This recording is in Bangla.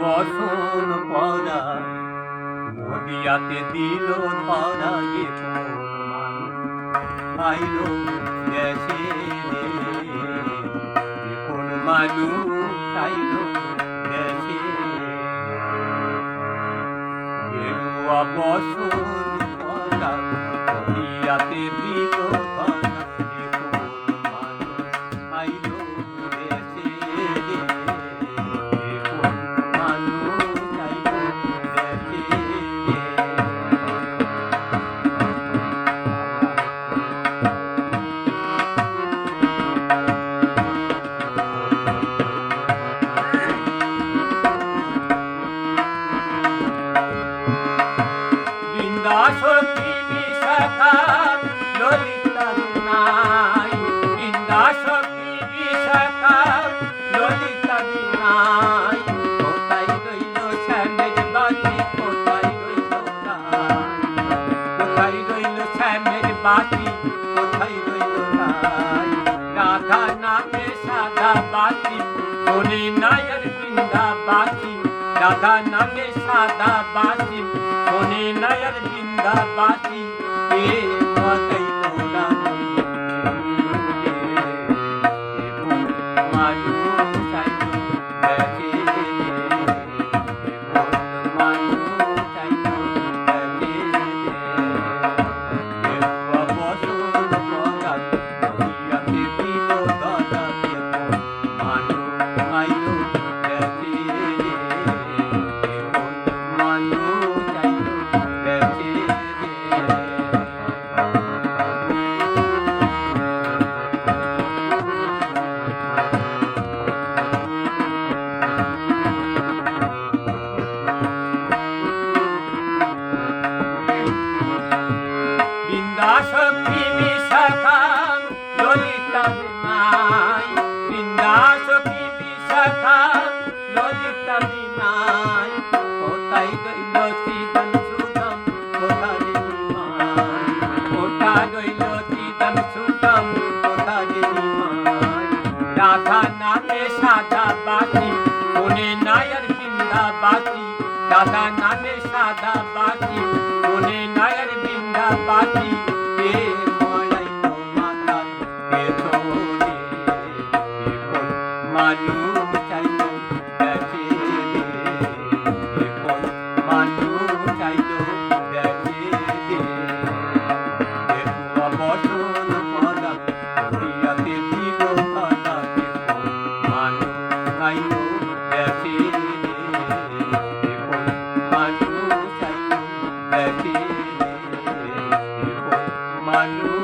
বসন পরা নদিয়াতে দিল ধরা পাইল দেশে কোন মানুষ পাইল দেশে। বসন পরা নদিয়াতে রাধা নামে সাদা বাতি সোনে নায়ের বৃন্দা বাতি। রাধা নামে সাদা ললিতা বিনাই কোথায় রইল চিদন সুদম কোথায় নিমাই কোথায় রইল চিদন সুদম কোথায় নিমাই রাধা নামে সাদা বাতি কোনে নায়ার বৃন্দা বাতি রাধা নামে সাদা বাতি কোনে নায়ার বৃন্দা বাতি কে মলাইল মাতা কে তোরে কে one